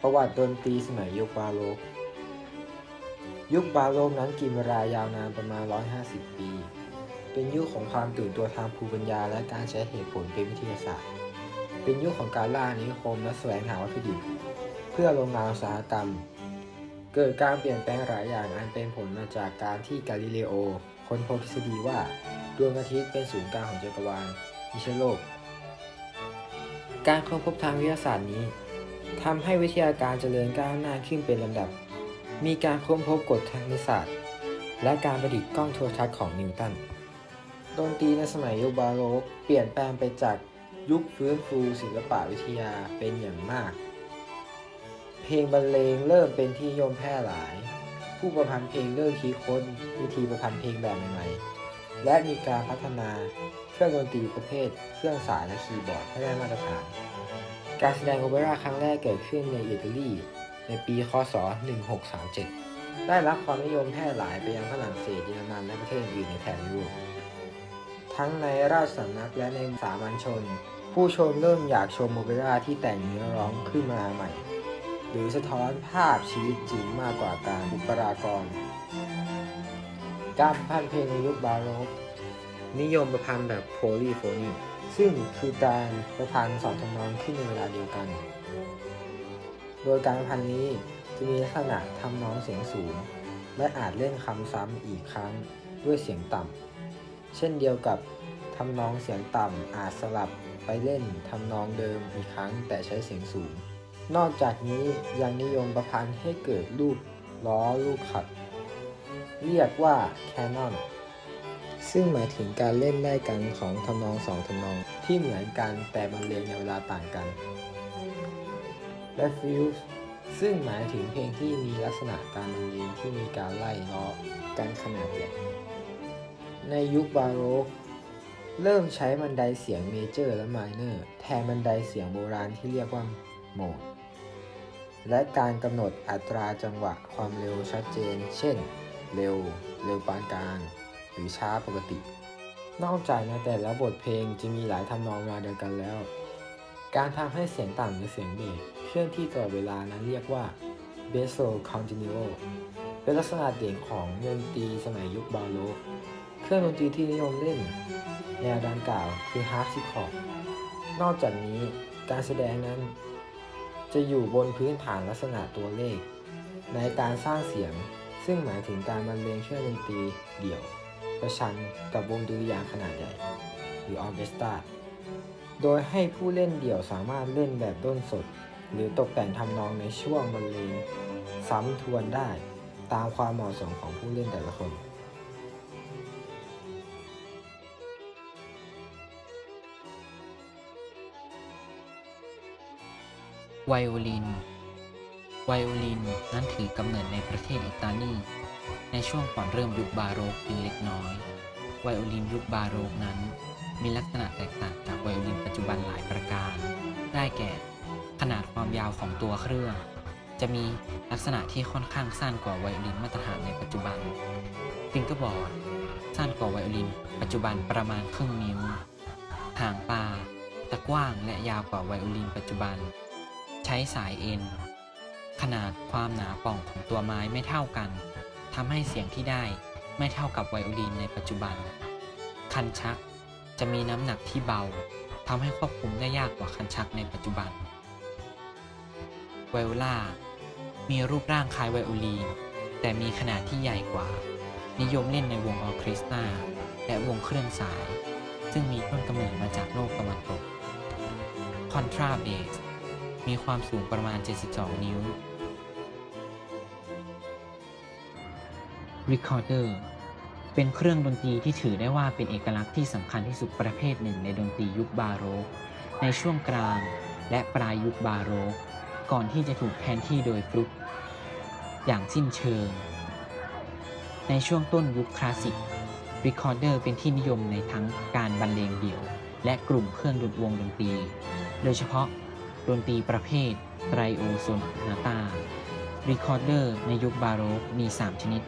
ประวัติดนตรีสมัยยุคบาโรก ยุคบาโรกนั้นกินเวลายาวนานประมาณ 150 ปี เป็นยุคของความตื่นตัวทางภูมิปัญญาและการใช้เหตุผลเป็นวิทยาศาสตร์ เป็นยุคของการล่าอาณานิคมและแสวงหาวัตถุดิบ เพื่อโรงงานอุตสาหกรรม เกิดการเปลี่ยนแปลงหลายอย่างอันเป็นผลมาจากการที่กาลิเลโอค้นพบทฤษฎีว่าดวงอาทิตย์เป็นศูนย์กลางของจักรวาลม่ใช่โลก การค้นพบทางวิทยาศาสตร์นี้ ทำให้วิทยาการเจริญก้าวหน้าขึ้นเป็นลำดับ มีการค้นพบกฎทางนิสศาสตร์และการประดิษฐ์กล้องโทรทัศน์ของนิวตัน ดนตรีในสมัยยุคบาโรกเปลี่ยนแปลงไปจากยุคฟื้นฟูศิลปะวิทยาเป็นอย่างมาก เพลงบรรเลงเริ่มเป็นที่ยมแพร่หลาย ผู้ประพันธ์เพลงเริ่มคิดค้นวิธีประพันธ์เพลงแบบใหม่ๆ และมีการพัฒนาเครื่องดนตรีประเภท เครื่องสายและคีย์บอร์ดให้ได้มาตรฐาน การแสดงโอเปร่าครั้งแรกเกิดขึ้นในอิตาลีในปี คศ 1637 ได้รับความนิยมแพร่หลายไปยังฝรั่งเศสเยอรมันและประเทศอื่นในแถบยุโรปทั้งในราชสำนักและในสามัญชน ผู้ชมเริ่มอยากชมโอเปร่าที่แต่งเนื้อร้องขึ้นมาใหม่ หรือสะท้อนภาพชีวิตจริงมากกว่าการบุปรากรการพันเพลงในยุคบาโรกนิยมประพันธ์แบบโพลีโฟนี ซึ่งคือการประพันธ์สองทำนองขึ้นในเวลาเดียวกัน โดยการประพันธ์นี้จะมีลักษณะทำนองเสียงสูง และอาจเล่นคำซ้ำอีกครั้งด้วยเสียงต่ำ เช่นเดียวกับทำนองเสียงต่ำอาจสลับไปเล่นทำนองเดิมอีกครั้งแต่ใช้เสียงสูง นอกจากนี้ยังนิยมประพันธ์ให้เกิดรูปล้อลูกขัด เรียกว่าแคนนอน ซึ่งหมายถึงการเล่นได้กันของทำนองสองทำนองที่เหมือนกันแต่บรรเลงในเวลาต่างกัน และฟิวส์ซึ่งหมายถึงเพลงที่มีลักษณะการบรรเลงที่มีการไล่เล้อกันขนาดใหญ่ในยุคบาโรกเริ่มใช้บันไดเสียงเมเจอร์และไมเนอร์แทนบันไดเสียงโบราณที่เรียกว่าโหมด และการกำหนดอัตราจังหวะความเร็วชัดเจน เช่น เร็ว เร็วปานกลาง หรือช้าปกติ นอกจากในแต่ละบทเพลงจะมีหลายทำนองมาเดียวกันแล้ว การทำให้เสียงต่ำหรือเสียงเบสเคลื่อนที่ตลอดเวลานั้นเรียกว่า b a s o continuo เป็นลักษณะเด่นของดนตรีสมัยยุคบาโรกเครื่องดนตรีที่นิยมเล่น แนวดังกล่าวคือฮาร์ปซิคอร์ดนอกจากนี้การแสดงนั้น จะอยู่บนพื้นฐานลักษณะตัวเลข ในการสร้างเสียง ซึ่งหมายถึงการบรรเลงเครื่องดนตรีเดี่ยว ประชันกับวงดุริยางขนาดใหญ่ หรือออเคสตราโดยให้ผู้เล่นเดี่ยวสามารถเล่นแบบด้นสด หรือตกแต่งทำนองในช่วงบรรเลงซ้ำทวนได้ตามความเหมาะสมของผู้เล่นแต่ละคนไวโอลิน ไวโอลินนั้นถือกำเนิดในประเทศอิตาลี ในช่วงก่อนเริ่มยุคบาโรกเพียงเล็กน้อย ไวโอลินยุคบาโรกนั้น มีลักษณะแตกต่างจากไวโอลินปัจจุบันหลายประการ ได้แก่ ขนาดความยาวของตัวเครื่อง จะมีลักษณะที่ค่อนข้างสั้นกว่าไวโอลินมาตรฐานในปัจจุบัน ฟิงเกอร์บอร์ดสั้นกว่าไวโอลิน ปัจจุบันประมาณครึ่งนิ้ว หางปลา ตะกว้างและยาวกว่าไวโอลินปัจจุบัน ใช้สายเอ็น ขนาดความหนาป่องของตัวไม้ไม่เท่ากันทำให้เสียงที่ได้ไม่เท่ากับไวโอลินในปัจจุบัน คันชักจะมีน้ำหนักที่เบาทำให้ควบคุมได้ยากกว่าคันชักในปัจจุบัน ไวโอลา มีรูปร่างคล้ายไวโอลีน แต่มีขนาดที่ใหญ่กว่า นิยมเล่นในวงออเคสตราและวงเครื่องสาย ซึ่งมีต้นกำเนิดมาจากโลกตะวันตก คอนทราเบส มีความสูงประมาณ 72 นิ้ว Recorder เป็นเครื่องดนตรีที่ถือได้ว่าเป็นเอกลักษณ์ที่สำคัญที่สุดประเภทหนึ่งในดนตรียุคบาโรก ในช่วงกลางและปลายยุคบาโรก ก่อนที่จะถูกแทนที่โดยฟลุกอย่างสิ้นเชิง ในช่วงต้นยุคคลาสสิก Recorder เป็นที่นิยมในทั้งการบรรเลงเดี่ยว และกลุ่มเครื่องดนวงดนตรี โดยเฉพาะดนตรีประเภทไตรโอโซนาตา Recorder ในยุคบาโรกมี 3 ชนิด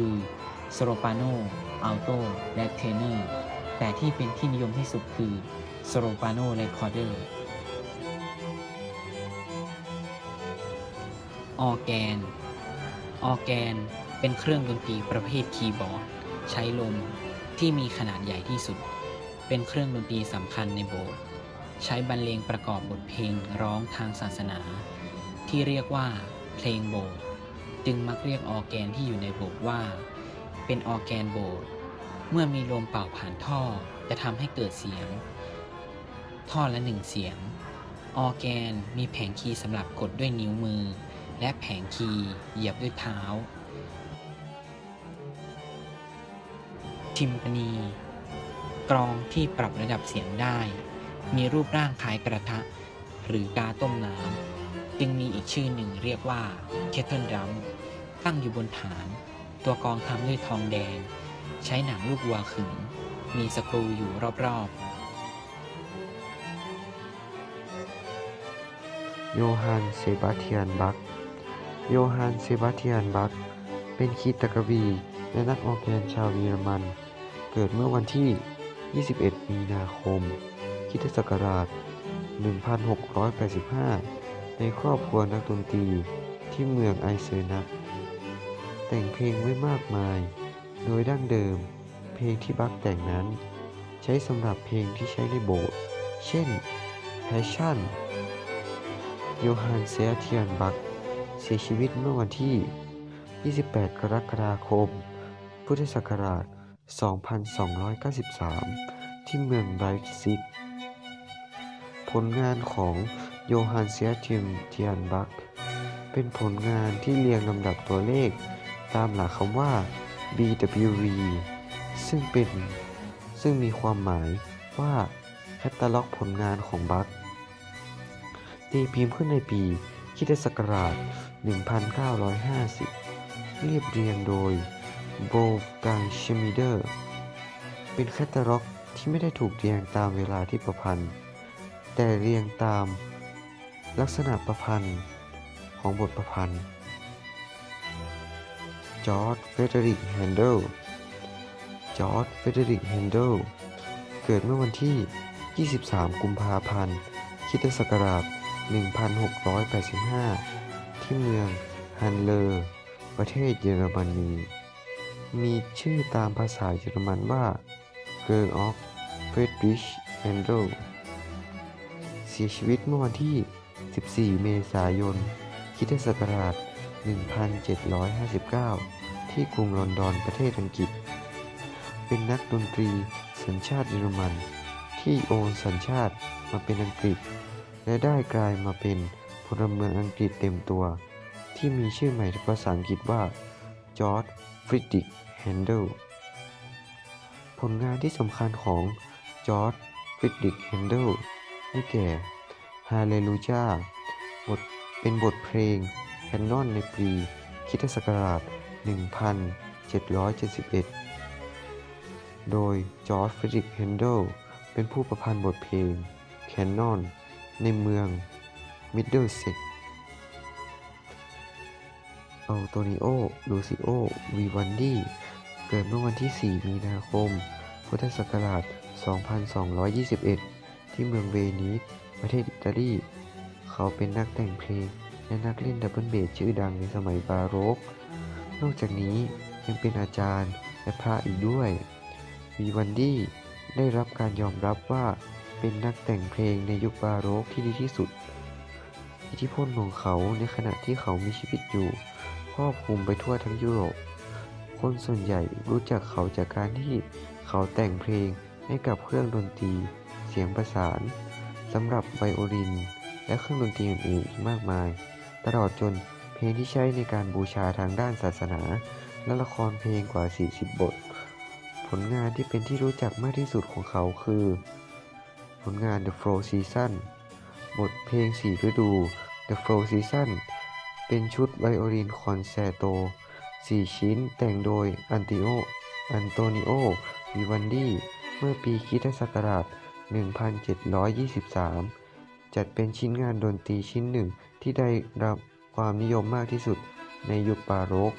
คือสโ o ปาโนอัลโตและเทเนอร์แต่ที่เป็นที่นิยมที่สุดคือสโ o ปาโน Recorder ออร์ออแกน ออแกนเป็นเครื่องดนตรีประเภทคีย์บอร์ด ใช้ลมที่มีขนาดใหญ่ที่สุด เป็นเครื่องดนตรีสำคัญในโบสถ์ใช้บรรเลงประกอบบทเพลงร้องทางศาสนา ที่เรียกว่าเพลงโบสถ์ จึงมักเรียกออแกนที่อยู่ในโบสถ์ว่า เป็นออแกนโบสถ์เมื่อมีลมเป่าผ่านท่อจะทำให้เกิดเสียง ท่อละหนึ่งเสียง ออแกนมีแผงคีย์สำหรับกดด้วยนิ้วมือ และแผงคีย์เหยียบด้วยเท้าทิมปานีกรองที่ปรับระดับเสียงได้ มีรูปร่างคล้ายกระทะ หรือกาต้มน้ำจึงมีอีกชื่อหนึ่งเรียกว่าเคทเทิลดัม ตั้งอยู่บนฐาน ตัวกรองทำด้วยทองแดง ใช้หนังลูกวัวขึง มีสกรูอยู่รอบๆ โยฮันเซบาเทียนบัค โยฮันเซบาเทียนบัค เป็นคีตกวี และนักออร์แกนชาวเยอรมัน เกิดเมื่อวันที่ 21 มีนาคมคริสตศักราช 1685 ในครอบครัวนักดนตรีที่เมืองไอเซอร์นัก แต่งเพลงไว้มากมาย โดยดั้งเดิม เพลงที่บัคแต่งนั้น ใช้สำหรับเพลงที่ใช้ในโบสถ์เช่น Passion โยฮันเซียเทียนบัคเสียชีวิตเมื่อวันที่ 28 กรกฎาคม พุทธศักราช 2293 ที่เมืองไบรซิก ผลงานของโยฮันเซียเทียนบัคเป็นผลงานที่เรียงลำดับตัวเลข ตามหลักคำว่า BWV ซึ่งเป็นซึ่งมีความหมายว่าแคตตาล็อกผลงานของบัคตีพิมพ์ขึ้นในปีคริสตศักราช 1950 เรียบเรียงโดยโบกังชมิเดอร์ เป็นแคตตาล็อกที่ไม่ได้ถูกเรียงตามเวลาที่ประพันธ์ แต่เรียงตามลักษณะประพันธ์ของบทประพันธ์ จอร์จเฟเดริกแฮนเดลจอร์จเฟเดริกแฮนเดลเกิดเมื่อวันที่ 23 กุมภาพันธ์คิตศักราช 1685 ที่เมืองฮันเลอร์ประเทศเยอรมนี มีชื่อตามภาษาเยอรมันว่า Girl of Friedrich Handel เสียชีวิตเมื่อวันที่ 14 เมษายนคิตศักราช 1759 ที่กรุงลอนดอนประเทศอังกฤษ เป็นนักดนตรีสัญชาติเยอรมัน ที่โอนสัญชาติมาเป็นอังกฤษ และได้กลายมาเป็นพลเมืองอังกฤษเต็มตัว ที่มีชื่อใหม่ภาษาอังกฤษว่าจอร์จฟริดริกแฮนเดลผลงานที่สำคัญของจอร์จฟริดริกแฮนเดลได้แก่ฮาเลลูจาบทเป็นบทเพลง นนอนในปีคิศักราช 1771 โดยจอร์จฟริดริกแฮนเดลเป็นผู้ประพันธ์บทเพลงแคนนอนในเมืองมิดเดิลเซ็กอัลโตนิโอ ลูซิโอ วีวันดี เกิดเมื่อวันที่ 4 มีนาคม พุทธศักราช 2221 ที่เมืองเวนิส ประเทศอิตาลี เขาเป็นนักแต่งเพลง และนักเล่นดับเบิลเบสชื่อดังในสมัยบาโรก นอกจากนี้ยังเป็นอาจารย์และพระอีกด้วย วีวันดี้ได้รับการยอมรับว่าเป็นนักแต่งเพลงในยุคบาโรกที่ดีที่สุด อิทธิพลของเขาในขณะที่เขามีชีวิตอยู่ครอบคลุมไปทั่วทั้งยุโรป คนส่วนใหญ่รู้จักเขาจากการที่เขาแต่งเพลงให้กับเครื่องดนตรี เสียงประสานสำหรับไวโอลิน และเครื่องดนตรีอื่นๆอีกมากมาย ตลอดจนเพลงที่ใช้ในการบูชาทางด้านศาสนา และละครเพลงกว่า 40 บท ผลงานที่เป็นที่รู้จักมากที่สุดของเขาคือ ผลงาน The Four Season บทเพลงสี่ฤดู The Four Season เป็นชุดไวโอลินคอนแซร์โต 4 ชิ้นแต่งโดยอันติโอ อันโตนิโอ วิวันดีเมื่อปีคริสตศักราช 1723 จัดเป็นชิ้นงานดนตรีชิ้นหนึ่ง ที่ได้รับความนิยมมากที่สุดในยุคบาโรก